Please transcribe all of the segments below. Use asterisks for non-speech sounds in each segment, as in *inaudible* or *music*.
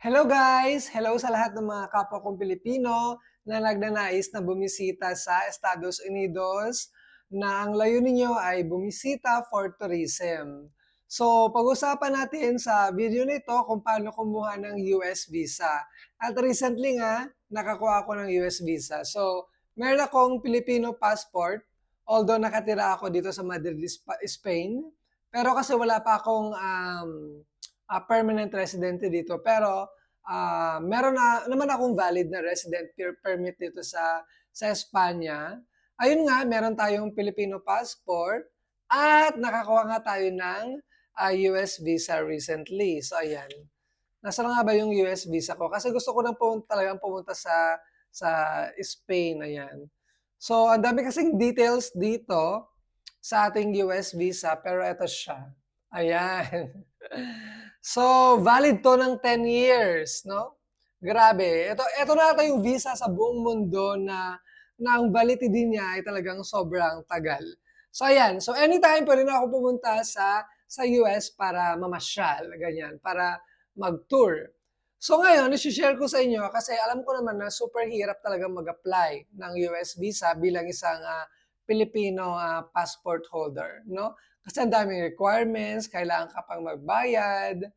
Hello guys! Hello sa lahat ng mga kapwa kong Pilipino na nagnanais na bumisita sa Estados Unidos na ang layunin nyo ay bumisita for tourism. So, pag-usapan natin sa video na ito kung paano kumuha ng US visa. At recently nga, nakakuha ako ng US visa. So, meron akong Filipino passport, although nakatira ako dito sa Madrid, Spa- Spain. Pero kasi wala pa akong um, ah, permanent residente dito. Pero ah, meron na naman akong valid na resident per- permit dito sa sa Espanya. Ayun nga, meron tayong Filipino passport at nakakuha nga tayo ng ah, US visa recently. So ayan. Nasa na nga ba yung US visa ko? Kasi gusto ko nang pumunta, talagang pumunta sa sa Spain, ayan. So, ang dami kasing details dito sa ating US visa, pero ito siya. Ayan. So, valid to ng 10 years, no? Grabe. Ito, ito na ata yung visa sa buong mundo na, na ang validity niya ay talagang sobrang tagal. So, ayan. So, anytime pwede na ako pumunta sa, sa US para mamasyal, ganyan, para mag-tour. So, ngayon, isi-share ko sa inyo kasi alam ko naman na super hirap talaga mag-apply ng US visa bilang isang ah, Filipino ah, passport holder, no? Kasi ang daming requirements, kailangan ka pang magbayad.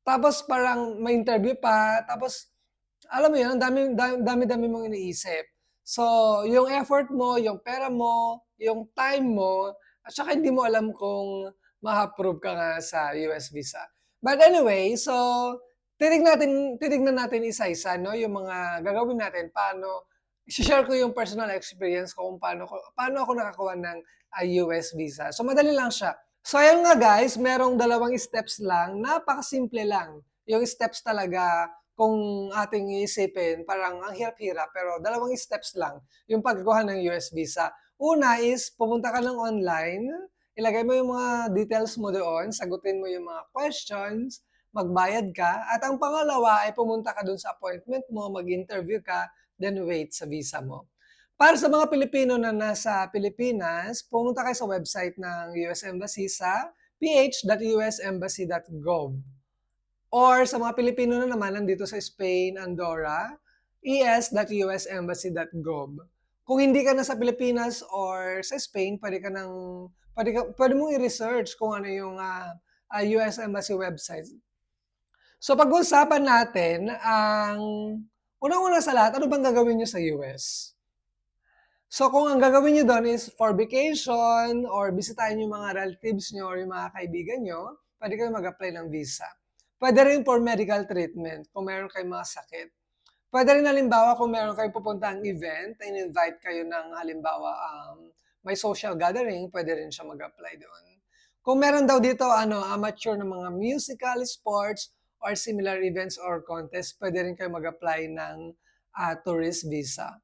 Tapos parang may interview pa, tapos alam mo yun, ang dami, dami, dami-dami mong iniisip. So, yung effort mo, yung pera mo, yung time mo, at saka hindi mo alam kung ma-approve ka nga sa US visa. But anyway, so, titig natin, titignan natin isa-isa, no? Yung mga gagawin natin, paano, share ko yung personal experience ko kung paano, ko, paano ako nakakuha ng ah, US visa. So, madali lang siya. So, ayun nga guys, merong dalawang steps lang, napakasimple lang. Yung steps talaga, kung ating iisipin, parang ang hirap-hirap, pero dalawang steps lang yung pagkuha ng US visa. Una is, pumunta ka ng online, ilagay mo yung mga details mo doon, sagutin mo yung mga questions, magbayad ka, at ang pangalawa ay pumunta ka doon sa appointment mo, mag-interview ka, then wait sa visa mo. Para sa mga Pilipino na nasa Pilipinas, pumunta kayo sa website ng US Embassy sa ph.usembassy.gov. Or sa mga Pilipino na naman nandito sa Spain, Andorra, es.usembassy.gov. Kung hindi ka na sa Pilipinas or sa Spain, pwede ka nang pwede, ka, pwede mong i-research kung ano yung ah, ah, US Embassy website. So pag-uusapan natin ang unang-una sa lahat, ano bang gagawin nyo sa US? So kung ang gagawin nyo doon is for vacation or bisitahin yung mga relatives nyo or yung mga kaibigan nyo, pwede kayo mag-apply ng visa. Pwede rin for medical treatment kung meron kayong mga sakit. Pwede rin halimbawa kung meron kayong pupuntang event, in-invite kayo ng halimbawa um, may social gathering, pwede rin siya mag-apply doon. Kung meron daw dito ano, amateur na mga musical, sports, or similar events or contests, pwede rin kayo mag-apply ng ah, tourist visa.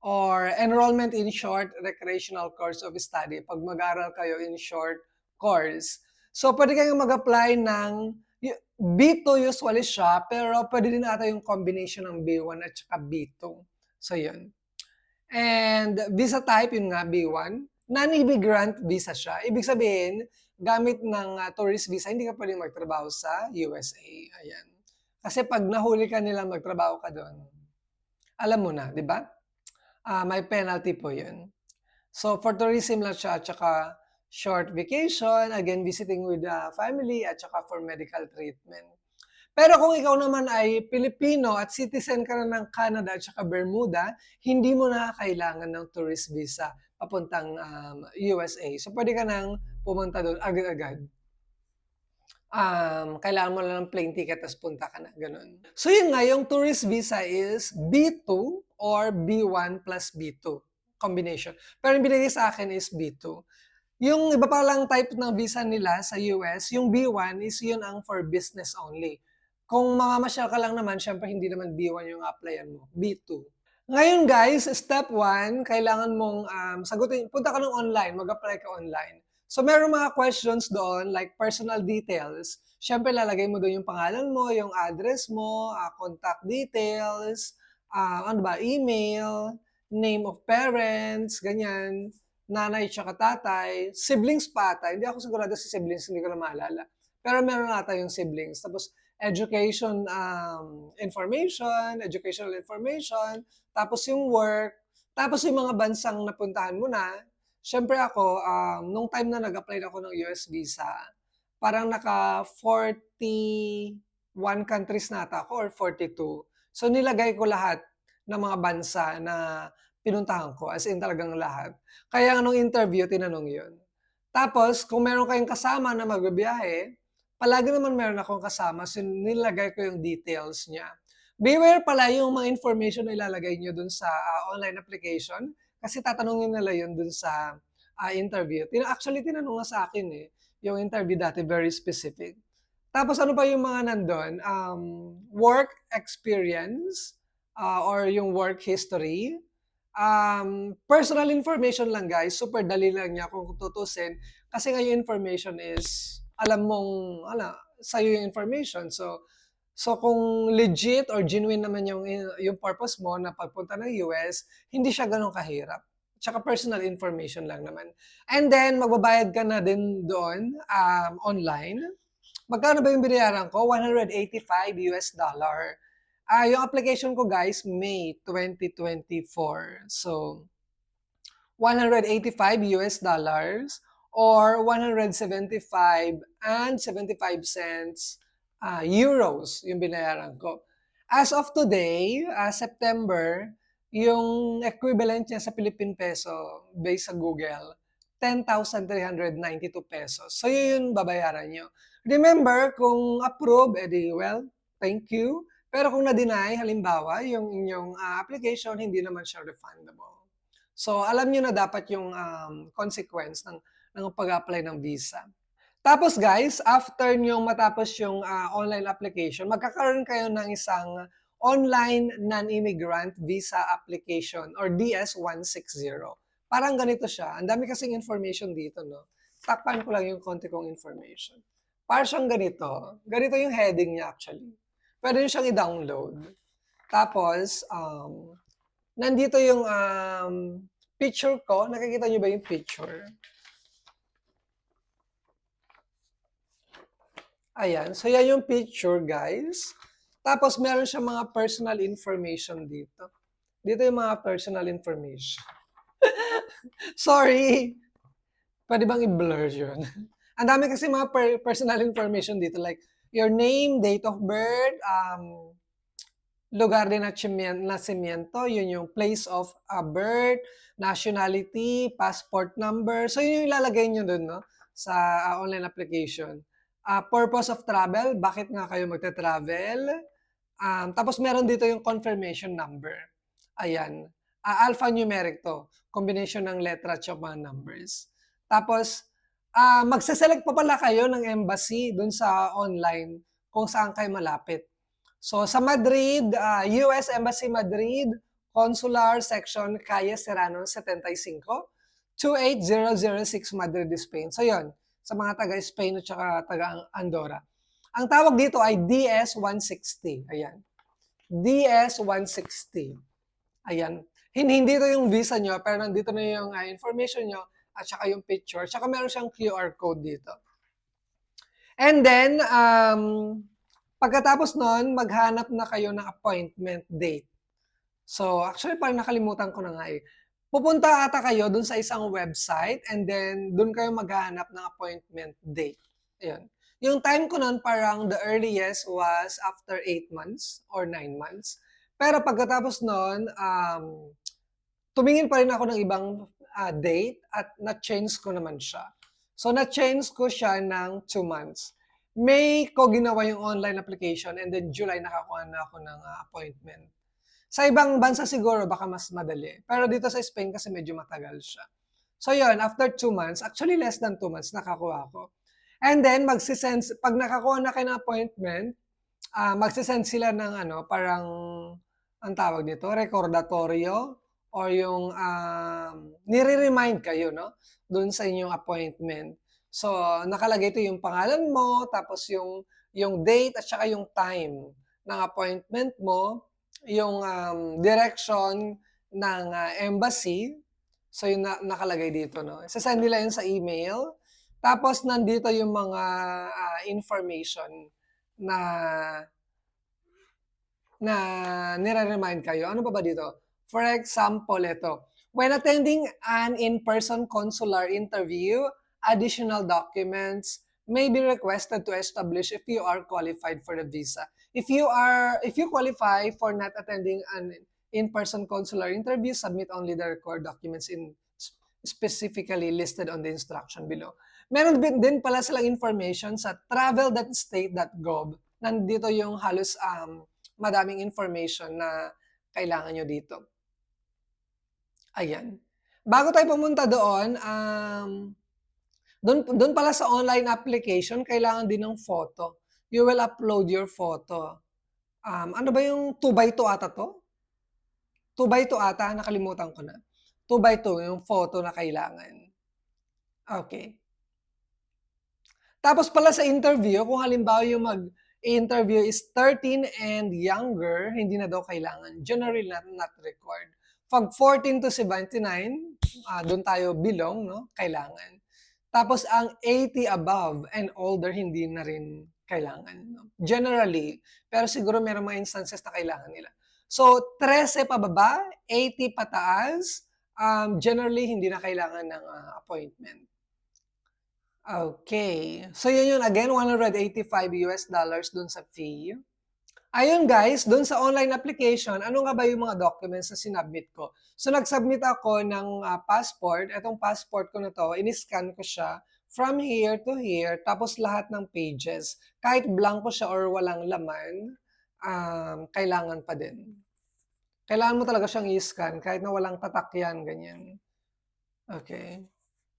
Or enrollment in short recreational course of study, pag mag-aral kayo in short course. So, pwede kayong mag-apply ng y- B2 usually siya, pero pwede din ata yung combination ng B1 at saka B2. So, yun. And visa type, yun nga, B1. Non-immigrant visa siya. Ibig sabihin, gamit ng ah, tourist visa, hindi ka pwedeng magtrabaho sa USA. Ayan. Kasi pag nahuli ka nila magtrabaho ka doon, alam mo na, di ba? Ah, may penalty po yun. So, for tourism lang siya, at saka short vacation, again, visiting with the family, at saka for medical treatment. Pero kung ikaw naman ay Pilipino at citizen ka na ng Canada at saka Bermuda, hindi mo na kailangan ng tourist visa papuntang um, USA. So, pwede ka nang pumunta doon agad-agad. Um, kailangan mo lang ng plane ticket tapos punta ka na, ganun. So yun nga, yung tourist visa is B2 or B1 plus B2 combination. Pero yung binigay sa akin is B2. Yung iba pa lang type ng visa nila sa US, yung B1 is yun ang for business only. Kung mamamasyal ka lang naman, syempre hindi naman B1 yung applyan mo, B2. Ngayon guys, step 1, kailangan mong um, sagutin, punta ka ng online, mag-apply ka online. So meron mga questions doon like personal details. Syempre lalagay mo doon yung pangalan mo, yung address mo, ah, contact details, ah, ano ba, email, name of parents, ganyan, nanay tsaka tatay, siblings pa ata. Hindi ako sigurado sa siblings, hindi ko na maalala. Pero meron ata yung siblings. Tapos education um, information, educational information, tapos yung work, tapos yung mga bansang napuntahan mo na. Siyempre ako, um, nung time na nag-apply ako ng US visa, parang naka 41 countries na ata ako or 42. So nilagay ko lahat ng mga bansa na pinuntahan ko, as in talagang lahat. Kaya nung interview, tinanong yun. Tapos, kung meron kayong kasama na magbibiyahe, palagi naman meron akong kasama, so nilagay ko yung details niya. Beware pala yung mga information na ilalagay nyo dun sa ah, online application kasi tatanungin nila yun dun sa ah, interview. Tin- Actually, tinanong nga sa akin eh, yung interview dati, very specific. Tapos ano pa yung mga nandun? Um, work experience ah, or yung work history. Um, personal information lang guys, super dali lang niya kung tutusin. Kasi nga yung information is, alam mong, ala, sa'yo yung information. So, so kung legit or genuine naman yung, yung purpose mo na pagpunta ng US, hindi siya ganun kahirap. Tsaka personal information lang naman. And then, magbabayad ka na din doon um, online. Magkano ba yung binayaran ko? 185 US dollar. Ah, yung application ko guys, May 2024. So, 185 US dollars or 175 and 75 cents ah, euros yung binayaran ko. As of today, ah, September, yung equivalent niya sa Philippine peso based sa Google, 10,392 pesos. So, yun yung babayaran nyo. Remember, kung approve, edi well, thank you. Pero kung na-deny, halimbawa, yung inyong ah, application, hindi naman siya refundable. So, alam nyo na dapat yung um, consequence ng, ng pag-apply ng visa. Tapos guys, after nyo matapos yung ah, online application, magkakaroon kayo ng isang online non-immigrant visa application or DS-160. Parang ganito siya. Ang dami kasing information dito, no? Takpan ko lang yung konti kong information. Parang siyang ganito. Ganito yung heading niya actually. Pwede nyo siyang i-download. Tapos, um, nandito yung um, picture ko. Nakikita nyo ba yung picture? Ayan. So, yan yung picture, guys. Tapos, meron siya mga personal information dito. Dito yung mga personal information. *laughs* Sorry. Pwede bang i-blur yun? *laughs* Ang dami kasi mga per- personal information dito. Like, your name, date of birth, um, lugar de nacimiento, nacimiento, yun yung place of uh, birth, nationality, passport number. So, yun yung ilalagay nyo dun, no? Sa uh, online application. Uh, purpose of travel, bakit nga kayo magte-travel? Um, tapos meron dito yung confirmation number. Ayan. Uh, alphanumeric to. Combination ng letra at mga numbers. Tapos, uh, magsaselect pa pala kayo ng embassy dun sa online kung saan kayo malapit. So, sa Madrid, uh, US Embassy Madrid, Consular Section Calle Serrano 75, 28006 Madrid, Spain. So, yon sa mga taga-Spain at saka taga-Andorra. Ang tawag dito ay DS-160. Ayan. DS-160. Ayan. Hindi, hindi ito yung visa nyo, pero nandito na yung uh, information nyo at saka yung picture. Saka meron siyang QR code dito. And then, um, pagkatapos nun, maghanap na kayo ng appointment date. So, actually, parang nakalimutan ko na nga eh. Pupunta ata kayo dun sa isang website and then dun kayo maghahanap ng appointment date. Ayun. Yung time ko nun, parang the earliest was after 8 months or 9 months. Pero pagkatapos nun, um, tumingin pa rin ako ng ibang uh, date at na-change ko naman siya. So, na-change ko siya ng 2 months. May ko ginawa yung online application and then July nakakuha na ako ng uh, appointment. Sa ibang bansa siguro baka mas madali. Pero dito sa Spain kasi medyo matagal siya. So yun, after 2 months, actually less than 2 months, nakakuha ko. And then, magsisend, pag nakakuha na kayo ng appointment, uh, magsisend sila ng ano, parang, ang tawag nito, recordatoryo or yung um, nire-remind kayo, no? Doon sa inyong appointment. So, nakalagay ito yung pangalan mo, tapos yung, yung date at saka yung time ng appointment mo, yung um, direction ng uh, embassy. So, yung na- nakalagay dito, no? Sasend nila yun sa email. Tapos, nandito yung mga uh, information na na nire-remind kayo. Ano pa ba dito? For example, ito. When attending an in-person consular interview, additional documents may be requested to establish if you are qualified for the visa. If you are if you qualify for not attending an in-person consular interview, submit only the required documents in specifically listed on the instruction below. Meron din, din pala silang information sa travel.state.gov. Nandito yung halos um, madaming information na kailangan nyo dito. Ayan. Bago tayo pumunta doon, um, doon, doon pala sa online application, kailangan din ng photo. You will upload your photo. Um, ano ba yung 2x2 ata to? 2x2 ata, nakalimutan ko na. 2x2 yung photo na kailangan. Okay. Tapos pala sa interview, kung halimbawa yung mag-interview is 13 and younger, hindi na daw kailangan. Generally not, not required. Pag 14 to 79, uh, doon tayo belong, no? Kailangan. Tapos ang 80 above and older, hindi na rin kailangan. No? Generally, pero siguro meron mga instances na kailangan nila. So, 13 pababa, 80 pataas, um, generally hindi na kailangan ng uh, appointment. Okay. So, yun yun. Again, 185 US dollars dun sa fee. Ayun guys, dun sa online application, ano nga ba yung mga documents na sinubmit ko? So, nag-submit ako ng uh, passport. Etong passport ko na to, in-scan ko siya from here to here, tapos lahat ng pages. Kahit blanco siya or walang laman, um, kailangan pa din. Kailangan mo talaga siyang i-scan kahit na walang tatak yan, ganyan. Okay.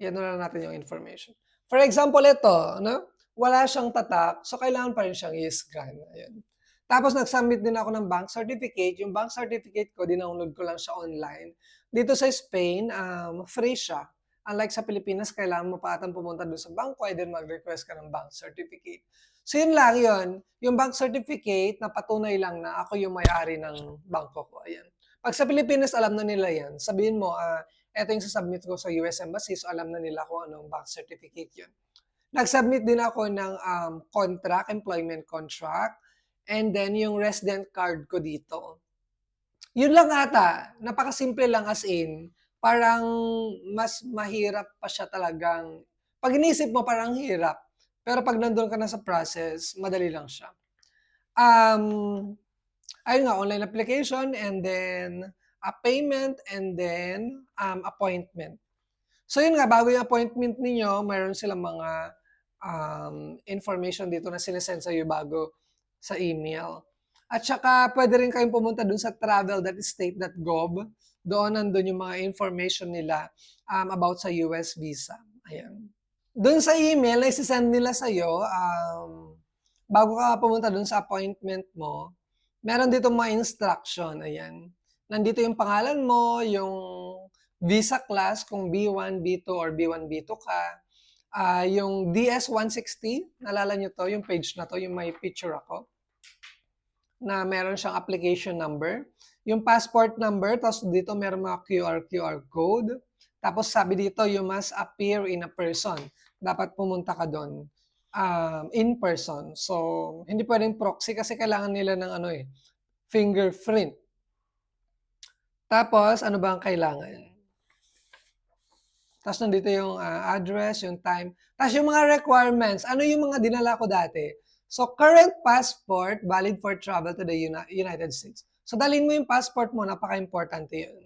Yan na natin yung information. For example, ito, no? wala siyang tatak, so kailangan pa rin siyang i-scan. Ayan. Tapos nag-submit din ako ng bank certificate. Yung bank certificate ko, dinownload ko lang siya online. Dito sa Spain, um, free siya. Unlike sa Pilipinas, kailangan mo pa pumunta doon sa bangko, either mag-request ka ng bank certificate. So yun lang yun. Yung bank certificate, na patunay lang na ako yung may-ari ng bangko ko. Ayan. Pag sa Pilipinas, alam na nila yan. Sabihin mo, ah, ito yung sasubmit ko sa US Embassy, so alam na nila kung anong bank certificate yun. Nag-submit din ako ng um, contract, employment contract, and then yung resident card ko dito. Yun lang ata, napakasimple lang as in, parang mas mahirap pa siya talagang, pag inisip mo parang hirap, pero pag nandun ka na sa process, madali lang siya. Um, ayun nga, online application, and then a payment, and then um, appointment. So yun nga, bago yung appointment ninyo, mayroon silang mga um, information dito na sinesend sa bago sa email. At saka pwede rin kayong pumunta dun sa travel.state.gov. Doon nandun yung mga information nila um, about sa US visa. Ayan. Doon sa email na isisend nila sa iyo, um, bago ka pumunta dun sa appointment mo, meron dito mga instruction. Ayan nandito yung pangalan mo, yung visa class, kung B1, B2, or B1, B2 ka. Uh, yung DS-160, nalala nyo to, yung page na to, yung may picture ako, na meron siyang application number. Yung passport number, tapos dito meron mga QR, QR code. Tapos sabi dito, you must appear in a person. Dapat pumunta ka doon um, in person. So, hindi pwedeng proxy kasi kailangan nila ng ano eh, fingerprint. Tapos, ano ba ang kailangan? Tapos nandito yung uh, address, yung time. Tapos yung mga requirements. Ano yung mga dinala ko dati? So, current passport, valid for travel to the Uni- United States. So, dalhin mo yung passport mo, napaka-importante yun.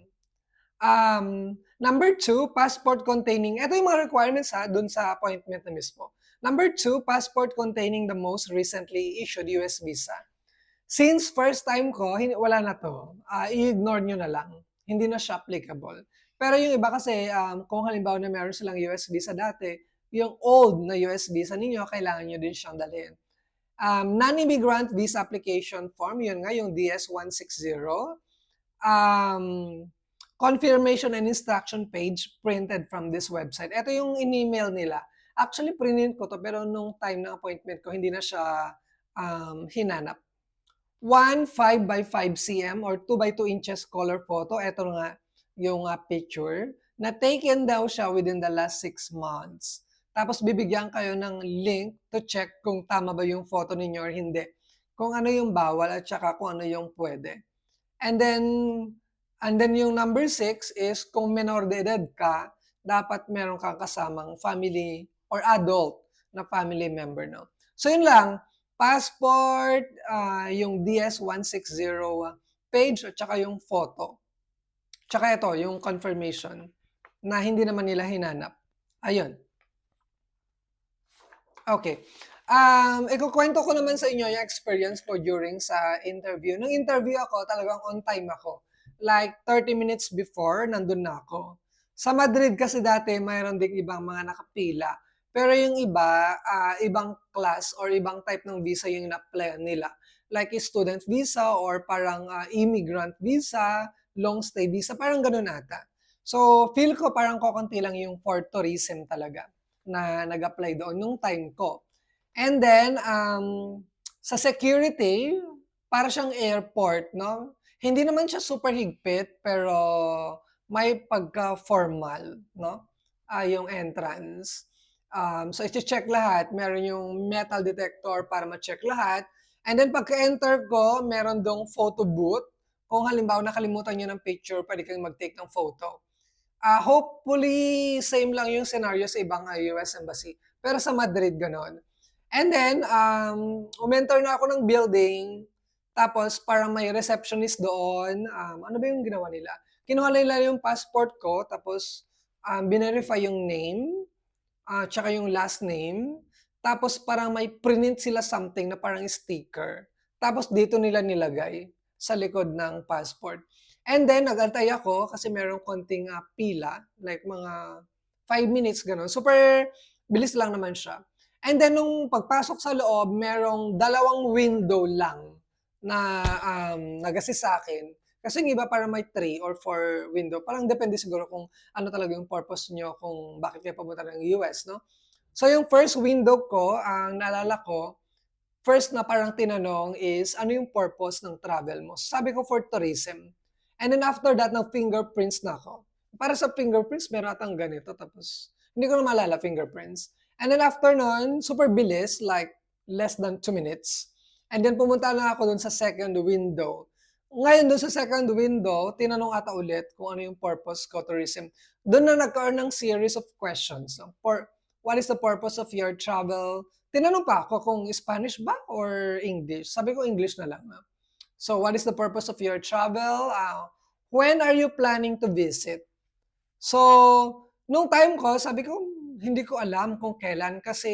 Um, number two, passport containing, ito yung mga requirements ha, dun sa appointment na mismo. Number two, passport containing the most recently issued US visa. Since first time ko, wala na to. Uh, i-ignore nyo na lang. Hindi na siya applicable. Pero yung iba kasi, um, kung halimbawa na meron silang US visa dati, yung old na US visa ninyo, kailangan nyo din siyang dalhin. Um, Non-immigrant visa application form, yun nga, yung DS-160. Um, confirmation and instruction page printed from this website. Ito yung in-email nila. Actually, printed ko to, pero nung time ng appointment ko, hindi na siya um, hinanap. 1 5 by 5 cm or 2 by 2 inches color photo. Ito nga yung uh, picture na taken daw siya within the last 6 months. Tapos bibigyan kayo ng link to check kung tama ba yung photo ninyo or hindi. Kung ano yung bawal at saka kung ano yung pwede. And then, and then yung number six is kung menor de edad ka, dapat meron kang kasamang family or adult na family member, no? So yun lang, passport, ah, yung DS-160 page at saka yung photo. Tsaka ito, yung confirmation na hindi naman nila hinanap. Ayun. Okay. Um, ikukwento ko naman sa inyo yung experience ko during sa interview. Nung interview ako, talagang on time ako. Like 30 minutes before, nandun na ako. Sa Madrid kasi dati, mayroon ding ibang mga nakapila. Pero yung iba, ah, ibang class or ibang type ng visa yung na-apply nila. Like student visa or parang ah, immigrant visa, long stay visa, parang ganun ata. So, feel ko parang kokonti lang yung for tourism talaga na nag-apply doon nung time ko. And then, um, sa security, para siyang airport, no? Hindi naman siya super higpit, pero may pagka-formal, no? Ah, yung entrance. Um, so, i-check lahat. Meron yung metal detector para ma-check lahat. And then, pagka-enter ko, meron dong photo booth. Kung halimbawa nakalimutan nyo ng picture, pwede kayong mag-take ng photo. Ah, hopefully, same lang yung scenario sa ibang ah, US Embassy. Pero sa Madrid, ganon. And then, um, umenter na ako ng building. Tapos, parang may receptionist doon. Um, ano ba yung ginawa nila? Kinuha nila yung passport ko. Tapos, um, binerify yung name. ah tsaka yung last name. Tapos, parang may print sila something na parang sticker. Tapos, dito nila nilagay sa likod ng passport. And then, nagantay ako kasi merong konting ah, pila. Like mga 5 minutes, gano'n. Super bilis lang naman siya. And then, nung pagpasok sa loob, merong dalawang window lang na um, nag-assist sa akin. Kasi yung iba parang may three or four window. Parang depende siguro kung ano talaga yung purpose nyo kung bakit kayo pumunta ng US, no? So, yung first window ko, ang naalala ko, first na parang tinanong is, ano yung purpose ng travel mo? Sabi ko, for tourism. And then after that, ng fingerprints na ako. Para sa fingerprints, meron atang ganito. Tapos, hindi ko na maalala fingerprints. And then after nun, super bilis, like less than 2 minutes. And then pumunta na ako dun sa second window. Ngayon dun sa second window, tinanong ata ulit kung ano yung purpose ko tourism. Doon na nagkaroon ng series of questions. No? For, what is the purpose of your travel? Tinanong pa ako kung Spanish ba or English. Sabi ko English na lang. So, what is the purpose of your travel? Uh, when are you planning to visit? So, nung time ko, sabi ko, hindi ko alam kung kailan kasi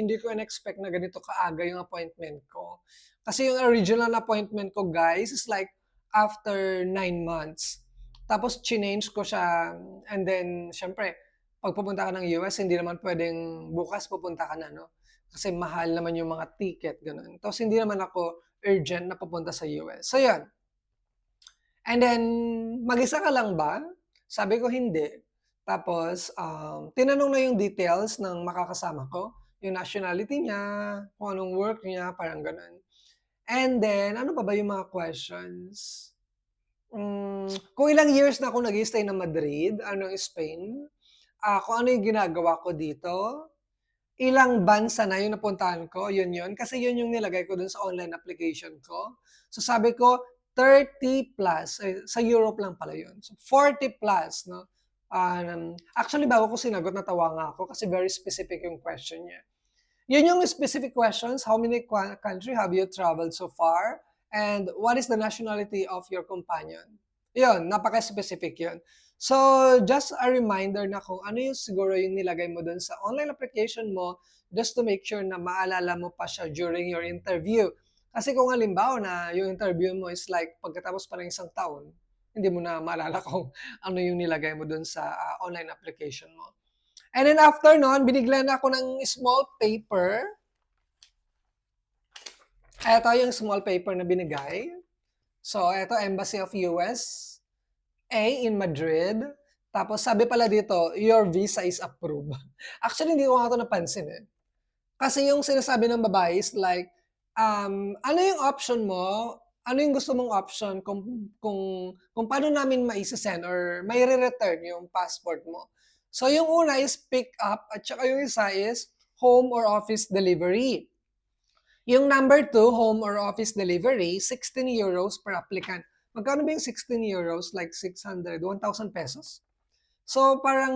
hindi ko in-expect na ganito kaaga yung appointment ko. Kasi yung original appointment ko, guys, is like after nine months. Tapos, change ko siya. And then, syempre, pag pupunta ka ng US, hindi naman pwedeng bukas pupunta ka na, no? Kasi mahal naman yung mga ticket, ganun. Tapos, hindi naman ako urgent na papunta sa US. So, yun. And then, mag-isa ka lang ba? Sabi ko, hindi. Tapos, um, tinanong na yung details ng makakasama ko. Yung nationality niya, kung anong work niya, parang ganun. And then, ano pa ba yung mga questions? Mm, kung ilang years na ako nag-stay na Madrid, ano Spain, ah, kung ano yung ginagawa ko dito, ilang bansa na yung napuntahan ko, yun yun. Kasi yun yung nilagay ko dun sa online application ko. So sabi ko, 30 plus, eh, sa Europe lang pala yun. So 40 plus, no? Um, actually, bago ko sinagot, natawa nga ako kasi very specific yung question niya. Yun yung specific questions. How many country have you traveled so far? And what is the nationality of your companion? Yun, napaka-specific yun. So, just a reminder na kung ano yung siguro yung nilagay mo dun sa online application mo just to make sure na maalala mo pa siya during your interview. Kasi kung halimbawa na yung interview mo is like pagkatapos pa ng isang taon, hindi mo na maalala *laughs* kung ano yung nilagay mo dun sa ah, online application mo. And then after nun, biniglan ako ng small paper. Ito yung small paper na binigay. So, ito, Embassy of US. A in Madrid. Tapos sabi pala dito, your visa is approved. *laughs* Actually, hindi ko nga ito napansin eh. Kasi yung sinasabi ng babae is like, um, ano yung option mo? Ano yung gusto mong option kung, kung, kung paano namin maisasend or may re-return yung passport mo? So yung una is pick up at saka yung isa is home or office delivery. Yung number two, home or office delivery, 16 euros per applicant. Magkano ba yung 16 euros? Like 600, 1,000 pesos? So parang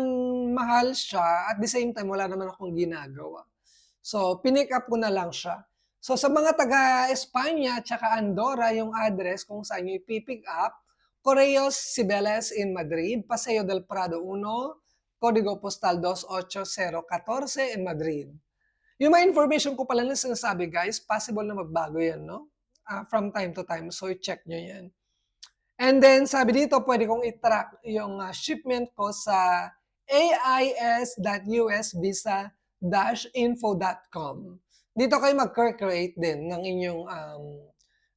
mahal siya at the same time wala naman akong ginagawa. So pinick up ko na lang siya. So sa mga taga Espanya at Andorra, yung address kung saan nyo ipipick up, Correos Cibeles in Madrid, Paseo del Prado 1, Código Postal 28014 in Madrid. Yung mga information ko pala na sinasabi guys, possible na magbago yan, no? Ah, from time to time. So check nyo yan. And then sabi dito, pwede kong i-track yung ah, shipment ko sa ais.usvisa-info.com. Dito kayo mag-create din ng inyong um,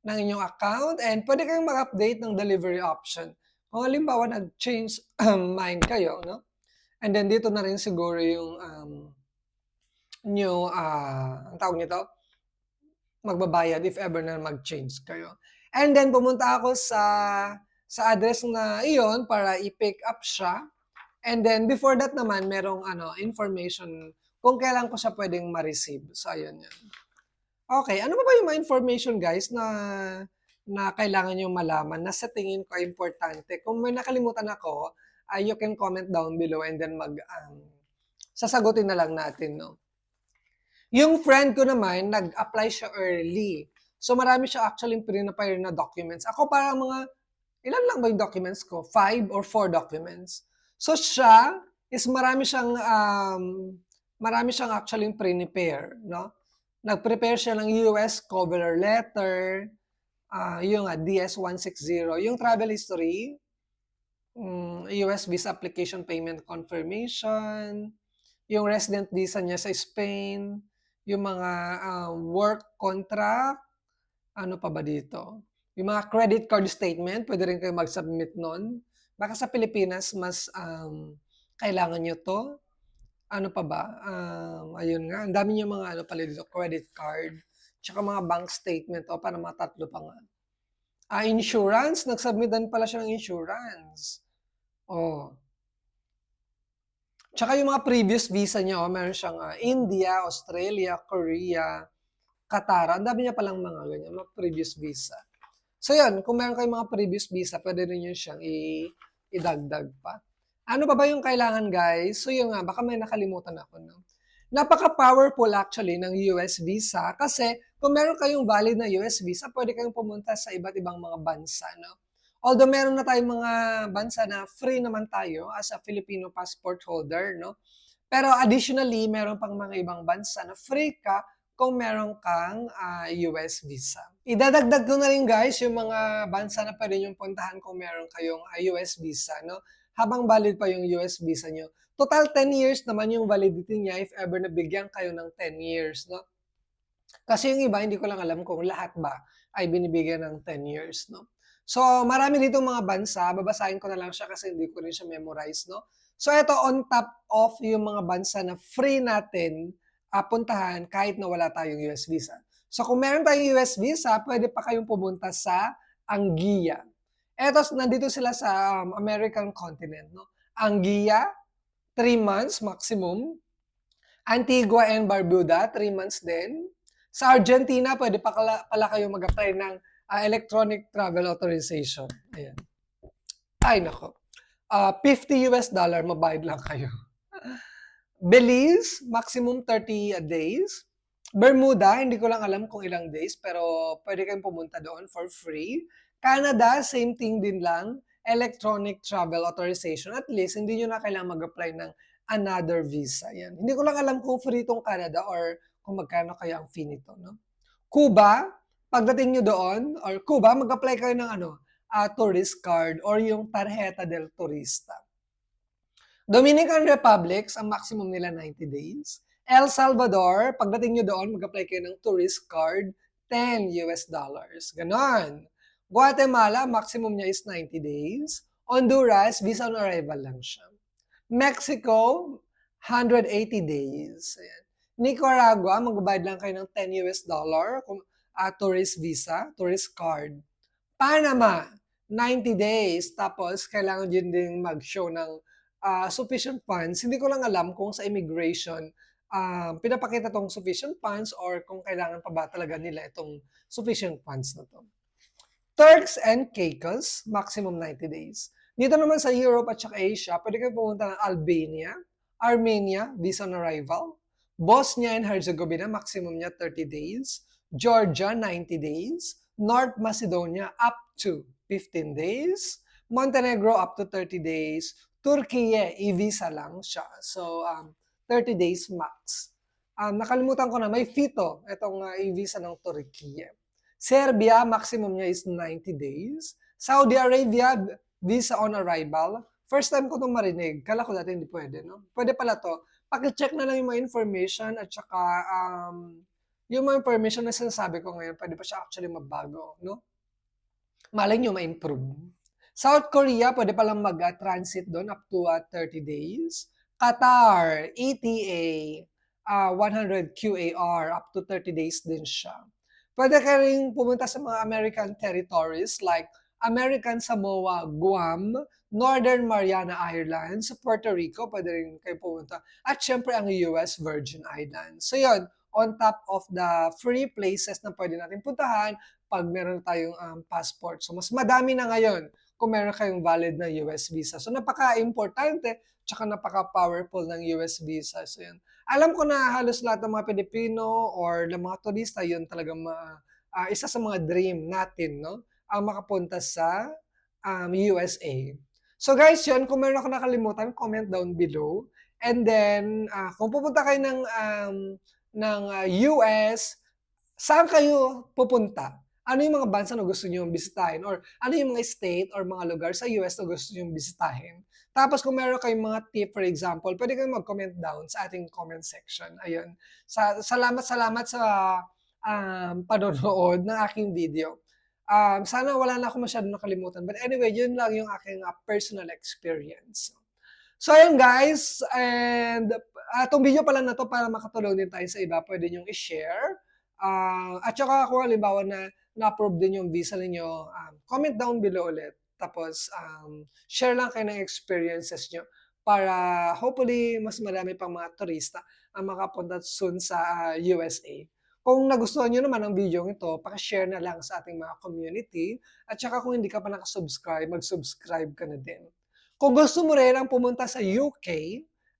ng inyong account and pwede kayong mag-update ng delivery option. Kung halimbawa nag-change um, mind kayo, no? And then dito na rin siguro yung um, new, ah, ang tawag nito, magbabayad if ever na mag-change kayo. And then pumunta ako sa sa address na iyon para i-pick up siya. And then before that naman merong ano information kung kailan ko siya pwedeng ma-receive. So ayun yan. Okay, ano ba ba yung mga information guys na na kailangan niyo malaman na sa tingin ko importante. Kung may nakalimutan ako, uh, you can comment down below and then mag um, sasagutin na lang natin, no. Yung friend ko naman, nag-apply siya early. So marami siya actually pinapire na documents. Ako parang mga, ilan lang ba yung documents ko? Five or four documents. So siya, is marami siyang, um, marami siyang actually prepare, no? Nag-prepare siya ng US cover letter, uh, yung uh, DS-160, yung travel history, um, US visa application payment confirmation, yung resident visa niya sa Spain, yung mga uh, work contract, ano pa ba dito? Yung mga credit card statement, pwede rin kayo mag-submit nun. Baka sa Pilipinas, mas um, kailangan nyo to. Ano pa ba? Um, ayun nga, ang dami yung mga ano pala dito, credit card, tsaka mga bank statement, o para mga tatlo pa nga. Ah, insurance, nagsubmit din pala siya ng insurance. Oh. Tsaka yung mga previous visa niya, oh, meron siyang uh, India, Australia, Korea, Qatar. Ang dami niya palang mga ganyan, mga previous visa. So yun, kung meron kayong mga previous visa, pwede rin yun siyang i- idagdag pa. Ano pa ba yung kailangan guys? So yun nga, baka may nakalimutan ako. No? Napaka-powerful actually ng US visa kasi kung meron kayong valid na US visa, pwede kayong pumunta sa iba't ibang mga bansa. No? Although meron na tayong mga bansa na free naman tayo as a Filipino passport holder, no? Pero additionally, meron pang mga ibang bansa na free ka kung meron kang uh, US visa. Idadagdag ko na rin guys yung mga bansa na pwede nyo puntahan kung meron kayong uh, US visa, no? Habang valid pa yung US visa nyo. Total 10 years naman yung validity niya if ever nabigyan kayo ng 10 years, no? Kasi yung iba, hindi ko lang alam kung lahat ba ay binibigyan ng 10 years, no? So, marami dito mga bansa. Babasahin ko na lang siya kasi hindi ko rin siya memorize, no? So, ito on top of yung mga bansa na free natin uh, puntahan kahit na wala tayong US visa. So, kung meron tayong US visa, pwede pa kayong pumunta sa Anguilla. Eto, nandito sila sa um, American continent, no? Anguilla, 3 months maximum. Antigua and Barbuda, 3 months din. Sa Argentina, pwede pa pala, pala kayo mag-apply ng uh, electronic travel authorization. Ayan. Ay, nako. Uh, 50 US dollar, mabayad lang kayo. Belize, maximum 30 days. Bermuda, hindi ko lang alam kung ilang days, pero pwede kayong pumunta doon for free. Canada, same thing din lang. Electronic travel authorization. At least, hindi nyo na kailangan mag-apply ng another visa. Yan. Hindi ko lang alam kung free itong Canada or kung magkano kaya ang fee nito. No? Cuba, pagdating nyo doon, or Cuba, mag-apply kayo ng ano, uh, tourist card or yung tarjeta del turista. Dominican Republic, ang maximum nila 90 days. El Salvador, pagdating nyo doon, mag-apply kayo ng tourist card, 10 US dollars. Ganon. Guatemala, maximum niya is 90 days. Honduras, visa on arrival lang siya. Mexico, 180 days. Ayan. Nicaragua, magbabayad lang kayo ng 10 US dollar. Kung uh, tourist visa, tourist card. Panama, 90 days. Tapos, kailangan din din mag-show ng ah, sufficient funds. Hindi ko lang alam kung sa immigration, um, pinapakita 'tong sufficient funds or kung kailangan pa ba talaga nila itong sufficient funds na 'to. Turks and Caicos, maximum 90 days. Dito naman sa Europe at saka Asia, pwede kayo pumunta ng Albania, Armenia, visa on arrival. Bosnia and Herzegovina, maximum niya 30 days. Georgia, 90 days. North Macedonia, up to 15 days. Montenegro, up to 30 days. Turkey, e-visa lang siya. So, um, 30 days max. Um, nakalimutan ko na, may FITO, itong uh, e-visa ng Turkey. Serbia, maximum niya is 90 days. Saudi Arabia, visa on arrival. First time ko itong marinig. Kala ko dati hindi pwede, no? Pwede pala to. Paki-check na lang yung mga information at saka um, yung mga information na sinasabi ko ngayon, pwede pa siya actually mabago, no? Malay nyo ma-improve. South Korea, pwede palang mag-transit doon up to uh, 30 days. Qatar, ETA, uh, 100 QAR, up to 30 days din siya. Pwede ka rin pumunta sa mga American territories like American Samoa, Guam, Northern Mariana Islands, Puerto Rico, pwede rin kayo pumunta. At syempre ang US Virgin Islands. So yun, on top of the free places na pwede natin puntahan pag meron tayong um, passport. So mas madami na ngayon kung meron kayong valid na US visa. So napaka-importante tsaka napaka-powerful ng US visa. So yun. Alam ko na halos lahat ng mga Pilipino or ng mga turista, yun talagang ma, ah, isa sa mga dream natin, no? Ang makapunta sa um, USA. So guys, yun, kung meron ako nakalimutan, comment down below. And then, ah, kung pupunta kayo ng, um, ng ah, US, saan kayo pupunta? Ano yung mga bansa na gusto nyo bisitahin? Or ano yung mga state or mga lugar sa US na gusto nyo bisitahin? Tapos kung meron kayong mga tip, for example, pwede kayong mag-comment down sa ating comment section. Ayun. Sa, salamat, salamat sa um, panonood ng aking video. Um, sana wala na ako masyadong nakalimutan. But anyway, yun lang yung aking uh, personal experience. So ayun guys, and uh, itong video pala na to para makatulong din tayo sa iba, pwede nyo i-share. Uh, at saka kung halimbawa na na-approve din yung visa ninyo, um, comment down below ulit. Tapos, um, share lang kayo ng experiences nyo para hopefully mas marami pang mga turista ang makapunta soon sa uh, USA. Kung nagustuhan nyo naman ang video ito, pakishare na lang sa ating mga community. At saka kung hindi ka pa nakasubscribe, mag-subscribe ka na din. Kung gusto mo rin ang pumunta sa UK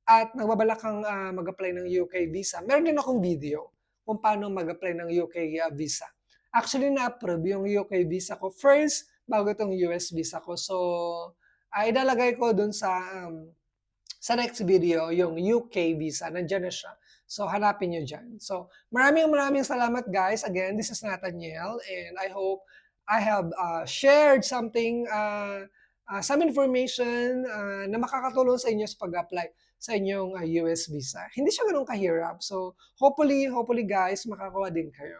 at nagbabalak kang uh, mag-apply ng UK visa, meron din akong video kung paano mag-apply ng UK uh, visa. Actually, na-approve yung UK visa ko first bago itong US visa ko. So, uh, ilalagay ko dun sa um, sa next video yung UK visa. Nandiyan na siya. So, hanapin nyo dyan. So, maraming maraming salamat guys. Again, this is Nathaniel and I hope I have uh, shared something, uh, uh, some information uh, na makakatulong sa inyo sa pag-apply sa inyong uh, US visa. Hindi siya ganun kahirap. So, hopefully, hopefully guys, makakuha din kayo.